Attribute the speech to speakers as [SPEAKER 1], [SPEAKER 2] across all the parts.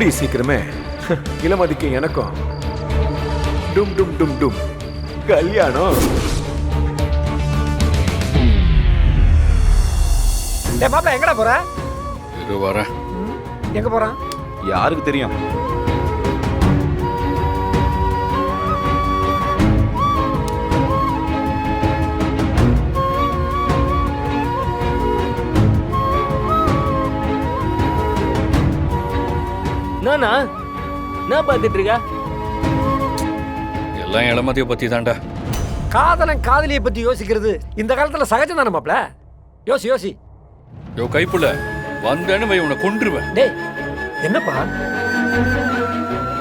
[SPEAKER 1] கூடி சீக்கிரமே. இளமதிக்கு எனக்கும். டும் டும் டும் டும். கல்யாணம்.
[SPEAKER 2] டேய் மாப்பிள்ள எங்கடா போற?
[SPEAKER 3] இரு வரேன்
[SPEAKER 2] எங்க போறான்?
[SPEAKER 4] யாருக்கு தெரியும்?
[SPEAKER 5] நானா நான் பார்த்துட்டு இருக்க
[SPEAKER 3] எல்லாம் இளமதியை பத்தி தான்டா
[SPEAKER 2] காதலன் காதலியை பத்தி யோசிக்கிறது இந்த காலத்துல சகஜம் தானே மாப்பிள்ள யோசி யோசி.
[SPEAKER 3] யோ கைப்புள்ள வந்தேன்னு வை உன்னை கொன்றுவேன்.
[SPEAKER 2] டேய் என்னப்பா?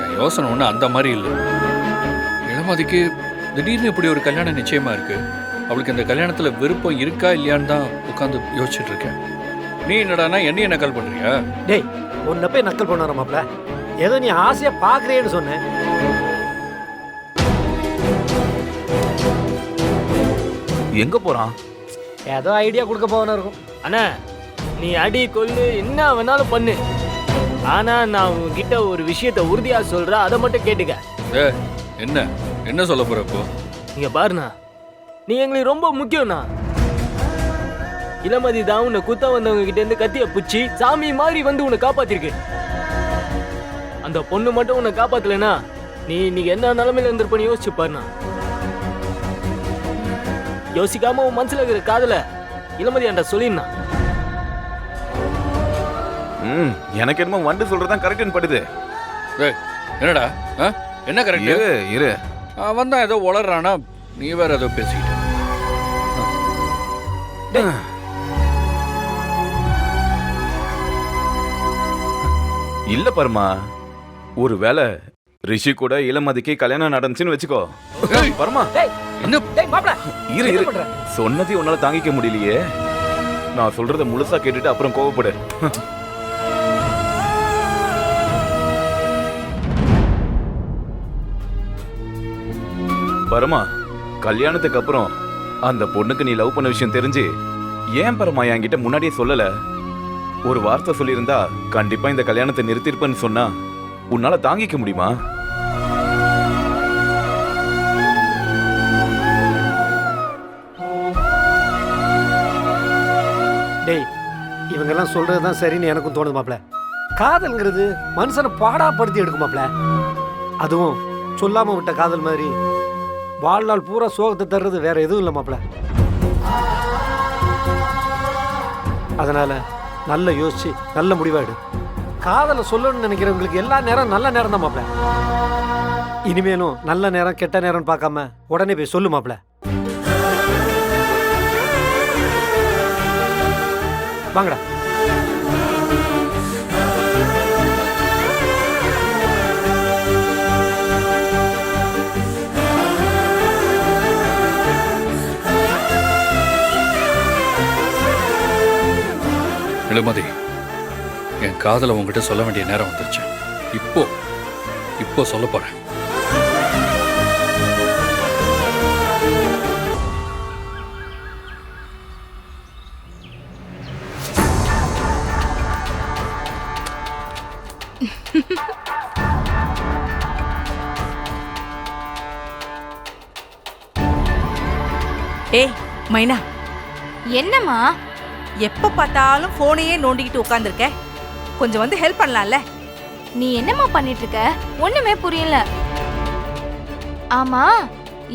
[SPEAKER 3] என் யோசனை ஒன்றும் அந்த மாதிரி இல்லை. இளமதிக்கு திடீர்னு இப்படி ஒரு கல்யாணம் நிச்சயமா இருக்கு. அவளுக்கு இந்த கல்யாணத்துல விருப்பம் இருக்கா இல்லையான்னு தான் உட்காந்து யோசிச்சுட்டு இருக்கேன். நீ என்னடானா என்னைய நக்கல் பண்றியா?
[SPEAKER 2] டேய் உன்னை போய் நக்கல் பண்ணார மாப்பிள்ள ஏதோ நீ ஆசையா பாக்குறேன்னு சொன்னேன்
[SPEAKER 4] எங்க போறான்?
[SPEAKER 2] ஏதோ ஐடியா கொடுக்க போவனா இருக்கும்.
[SPEAKER 5] அண்ணா நீ அடி கொல்லு என்ன வேணாலும் பண்ணு. ஆனா நான் உன்கிட்ட ஒரு விஷயத்த உறுதியா சொல்றேன் அதை மட்டும் கேட்டுக்க.
[SPEAKER 3] என்ன? என்ன சொல்ல போற இப்போ?
[SPEAKER 5] இங்க பாருண்ணா நீ எங்களுக்கு ரொம்ப முக்கியம்ண்ணா. இளமதி தான் உன்னை குத்த வந்தவங்க கிட்ட இருந்து கத்திய புச்சி சாமி மாதிரி வந்து உன்னை காப்பாத்திருக்கு. அந்த பொண்ணு மட்டும் உன்னை காப்பாத்தலைனா நீ இன்னைக்கு என்ன நிலைமையில இருந்திருப்பன்னு யோசிச்சு பாருண்ணா. யோசிக்காம உன் மனசுல இருக்கிற காதல இளமதி என்கிட்ட சொல்லிருந்தா
[SPEAKER 4] ம் எனக்கு என்னமோ வண்டு சொல்றதுதான் கரெக்ட்னு படுது.
[SPEAKER 3] ஏய் என்னடா? ஆ? என்ன கரெக்ட்
[SPEAKER 4] இரு இரு.
[SPEAKER 3] அவன் தான் ஏதோ உளறானா? நீ வேற ஏதோ பேசிக்கிட்டு.
[SPEAKER 4] இல்ல பரமா. ஒருவேளை ரிஷி கூட இளமதிக்கு கல்யாணம் நடந்துச்சுன்னு வச்சுக்கோ.
[SPEAKER 2] மாப்பிள்ள
[SPEAKER 4] இரு இரு? சொன்னதையும் உன்னால தாங்கிக்க முடியலையே. நான் சொல்றத முழுசா கேட்டுட்டு அப்புறம் கோவப்படு. பரமா கல்யாணத்துக்கு அப்புறம் அந்த பொண்ணுக்கு நீ லவ் பண்ண விஷயம் தெரிஞ்சு ஏன் பரமா என்கிட்ட முன்னாடியே சொல்லல? ஒரு வார்த்தை சொல்லியிருந்தா கண்டிப்பா இந்த கல்யாணத்தை நிறுத்திருப்பேன்னு சொன்னா உன்னால தாங்கிக்க முடியுமா?
[SPEAKER 2] டேய் இவங்கெல்லாம் சொல்றது தான் சரின்னு எனக்கும் தோணுது மாப்ள காதல்ங்கிறது மனுஷனை பாடாப்படுத்தி எடுக்கும் மாப்ள அதுவும் சொல்லாம விட்ட காதல் மாதிரி வாழ்நாள் பூரா சோகத்தை தர்றது வேற எதுவும் இல்லை மாப்ள அதனால நல்ல யோசிச்சு நல்ல முடிவாயிடு காதலை சொல்லணும்னு நினைக்கிறவங்களுக்கு எல்லா நேரம் நல்ல நேரம் தான் மாப்பிள. இனிமேலும் நல்ல நேரம் கெட்ட நேரம்னு பார்க்காம உடனே போய் சொல்லு மாப்ள வாங்கடா.
[SPEAKER 3] இளமதி என் காதலை உங்ககிட்ட சொல்ல வேண்டிய நேரம் வந்துருச்சு. இப்போ இப்போ சொல்ல போறேன்.
[SPEAKER 6] ஏய் மைனா.
[SPEAKER 7] என்னம்மா?
[SPEAKER 6] எப்ப பார்த்தாலும் போனையே நோண்டிக்கிட்டு உட்காந்துருக்க கொஞ்சம் வந்து ஹெல்ப் பண்ணலாம்ல?
[SPEAKER 7] நீ என்னம்மா பண்ணிட்டு இருக்க ஒண்ணுமே புரியல. ஆமா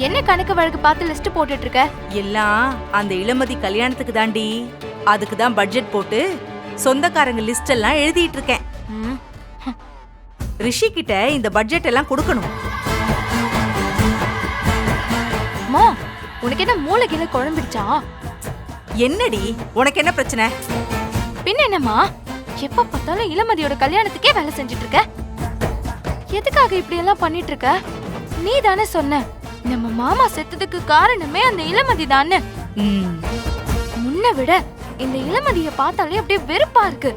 [SPEAKER 7] என்ன கணக்கு வழக்கு பார்த்து லிஸ்ட் போட்டுட்டு இருக்க
[SPEAKER 6] எல்லாம் அந்த இளமதி கல்யாணத்துக்கு தாண்டி. அதுக்கு தான் பட்ஜெட் போட்டு சொந்தக்காரங்க லிஸ்ட் எல்லாம் எழுதிட்டு இருக்கேன்
[SPEAKER 7] ம்,
[SPEAKER 6] ரிஷி கிட்ட இந்த பட்ஜெட் எல்லாம் கொடுக்கணும்.
[SPEAKER 7] அம்மா உனக்கு என்ன மூளை கீழே குழம்பிடுச்சா?
[SPEAKER 6] என்னடி உனக்கு என்ன பிரச்சனை?
[SPEAKER 7] பின்ன என்னம்மா? எப்ப பார்த்தாலும் இளமதியோட கல்யாணத்துக்கே வேலை செஞ்சுட்டு இருக்க எதுக்காக இப்படி எல்லாம் பண்ணிட்டு இருக்க நீ தானே சொன்ன. நம்ம மாமா செத்ததுக்கு காரணமே அந்த இளமதி தானே
[SPEAKER 6] ம்,
[SPEAKER 7] முன்ன விட இந்த இளமதிய பார்த்தாலே அப்படியே வெறுப்பா இருக்கு.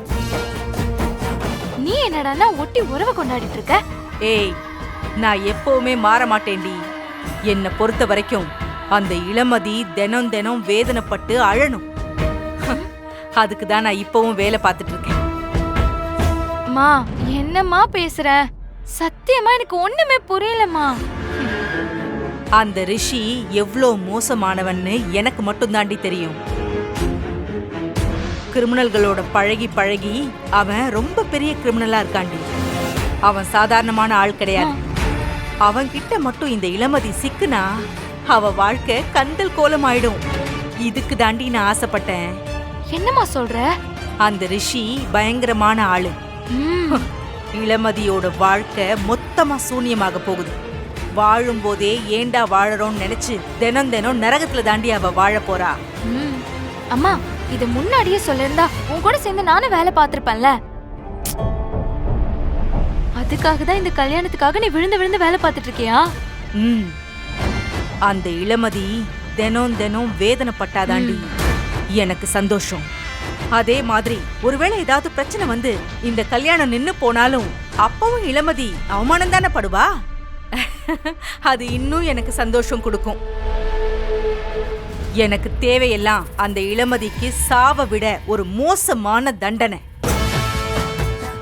[SPEAKER 7] நீ என்னடான்னா ஒட்டி உறவை கொண்டாடிட்டு இருக்க
[SPEAKER 6] ஏய் நான் எப்பவுமே மாற மாட்டேன்டி. என்னை பொறுத்த வரைக்கும் அந்த இளமதி தினம் தினம் வேதனைப்பட்டு அழணும். அதுக்கு தான் நான் இப்பவும் வேலை பார்த்துட்டு இருக்கேன்
[SPEAKER 7] அம்மா என்னம்மா பேசுற? சத்தியமா எனக்கு ஒண்ணுமே புரியலம்மா.
[SPEAKER 6] அந்த ரிஷி எவ்வளோ மோசமானவன்னு எனக்கு மட்டும் தாண்டி தெரியும். கிரிமினல்களோட பழகி பழகி அவன் ரொம்ப பெரிய கிரிமினலா இருக்காண்டி. அவன் சாதாரணமான ஆள் கிடையாது. அவன் கிட்ட மட்டும் இந்த இளமதி சிக்குனா அவ வாழ்க்கை கந்தல் கோலம் ஆயிடும் இதுக்கு தாண்டி நான் ஆசைப்பட்டேன்.
[SPEAKER 7] என்னம்மா சொல்ற?
[SPEAKER 6] அந்த ரிஷி பயங்கரமான ஆளு.
[SPEAKER 7] ம்,
[SPEAKER 6] இளமதியோட வாழ்க்கை மொத்தமா சூனியமாக போகுது. வாழும்போதே ஏண்டா வாழறோம்னு நினைச்சு தினம் தினம் நரகத்துல தாண்டி அவ வாழ போறா.
[SPEAKER 7] ம். அம்மா இது முன்னாடியே சொல்லிருந்தா உன் கூட சேர்ந்து நானும் வேலை பார்த்திருப்பேன்ல. அதுக்காக தான் இந்த கல்யாணத்துக்காக நீ விழுந்து விழுந்து வேலை பார்த்துட்டு இருக்கியா?
[SPEAKER 6] ம். அந்த இளமதி தினம் தினம் வேதனைப்பட்டாதாண்டி எனக்கு சந்தோஷம். அதே மாதிரி ஒருவேளை ஏதாவது பிரச்சனை வந்து இந்த கல்யாணம் நின்னு போனாலும் அப்பவும் இளமதி அவமானம் தானே படுவா அது இன்னும் எனக்கு சந்தோஷம் கொடுக்கும். எனக்கு தேவையெல்லாம் அந்த இளமதிக்கு சாவ விட ஒரு மோசமான தண்டனை.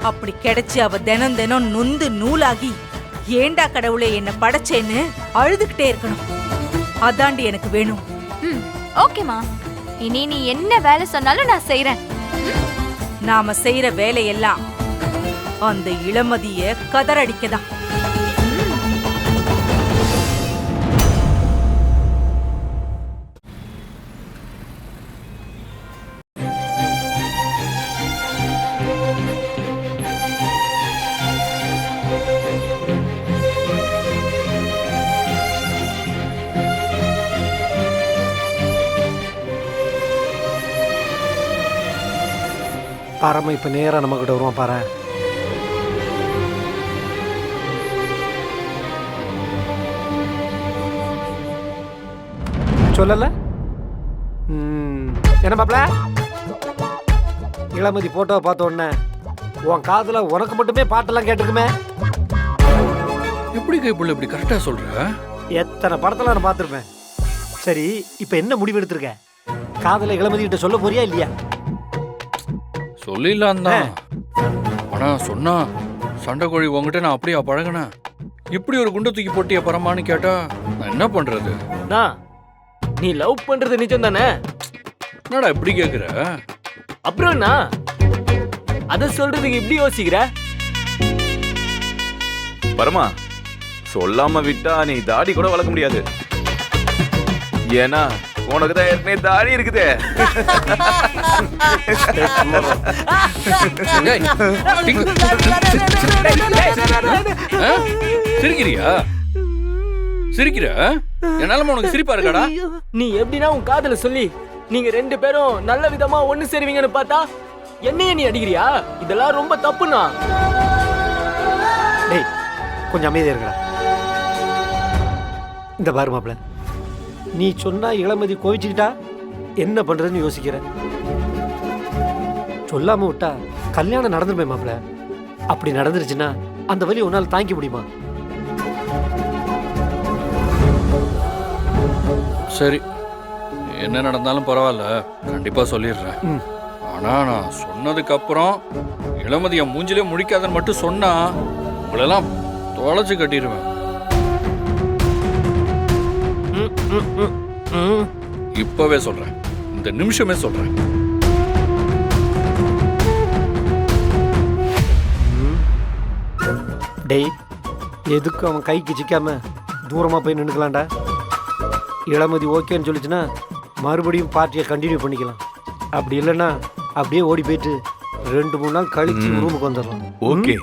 [SPEAKER 6] அப்படி கிடைச்சி அவ தினம் தினம் நொந்து நூலாகி ஏண்டா கடவுளே என்ன படைச்சேன்னு? அழுதுகிட்டே இருக்கணும். அதாண்டி எனக்கு வேணும்.
[SPEAKER 7] ம் ஓகேம்மா. இனி நீ என்ன வேலை சொன்னாலும் நான் செய்யறேன்
[SPEAKER 6] நாம செய்யற வேலையெல்லாம் அந்த இளமதிய கதறடிக்கதான்.
[SPEAKER 2] பாரம்மா இப்போ நேராக நம்ம கிட்ட வருவான் பாரு சொல்லல? என்ன மாப்ள இளமதி போட்டோவை பார்த்த உடனே உன் காதுல உனக்கு மட்டுமே பாட்டெல்லாம் கேட்டிருக்குமே?
[SPEAKER 3] எப்படி கைப்புள்ள இப்படி கரெக்டா சொல்ற?
[SPEAKER 2] எத்தனை படத்துல நான் பார்த்துருப்பேன். சரி இப்போ என்ன முடிவு எடுத்திருக்க? காதல இளமதி கிட்ட சொல்ல போறியா இல்லையா?
[SPEAKER 3] சொல்லிடலாம் தான் ஆனா சொன்னா சண்டை கோழி உங்ககிட்ட நான் அப்படியா பழகினேன் இப்படி ஒரு குண்டை தூக்கி போட்டிய பரமான்னு கேட்டா நான் என்ன பண்றது?
[SPEAKER 5] நான் நீ லவ் பண்றது நிஜம் தானே
[SPEAKER 3] என்னடா இப்படி கேக்குற?
[SPEAKER 5] அப்புறம் என்ன? அத சொல்றதுக்கு இப்படி யோசிக்கிற?
[SPEAKER 4] பரமா சொல்லாம விட்டா நீ தாடி கூட வளர்க்க முடியாது. ஏன்னா உனக்கு தான் ஏற்கனவே தாடி இருக்குதே?
[SPEAKER 3] சிரிக்கிறியா? சிரிக்கிற? என்னால உனக்கு சிரிப்பா இருக்காடா?
[SPEAKER 5] நீ எப்படின்னா உன் காதல சொல்லி நீங்க ரெண்டு பேரும் நல்ல விதமா ஒண்ணு சேருவீங்கன்னு பார்த்தா என்னைய நீ அடிக்கிறியா? இதெல்லாம் ரொம்ப தப்புண்ணா.
[SPEAKER 2] டேய் கொஞ்சம் அமைதியா இருக்கடா இந்த பாரு மாப்ள நீ சொன்னா இளமதி கோவிச்சுக்கிட்டா என்ன பண்றதுன்னு யோசிக்கிற சொல்லாம விட்டா கல்யாணம் நடந்துருமே மாப்ள அப்படி நடந்துருச்சுன்னா அந்த வலி உன்னால் தாங்கிக்க முடியுமா?
[SPEAKER 3] சரி. என்ன நடந்தாலும் பரவாயில்ல. கண்டிப்பா சொல்லிடுறேன்.
[SPEAKER 2] ம்.
[SPEAKER 3] ஆனா நான் சொன்னதுக்கு அப்புறம் இளமதிய மூஞ்சிலே முழிக்காதன்னு மட்டும் சொன்னா உங்களெல்லாம் தொலைச்சு கட்டிடுவேன். இப்பவே சொல்றேன். இந்த நிமிஷமே சொல்றேன்.
[SPEAKER 2] டேய் எதுக்கும் அவன் கைக்கு சிக்காம தூரமா போய் நின்றுக்கலாம்டா இளமதி ஓகேன்னு சொல்லிச்சுன்னா மறுபடியும் பார்ட்டியை கண்டினியூ பண்ணிக்கலாம். அப்படி இல்லைன்னா அப்படியே ஓடி போயிட்டு ரெண்டு மூணு நாள் கழிச்சு ரூமுக்கு வந்துடலாம்.
[SPEAKER 4] ஓகே.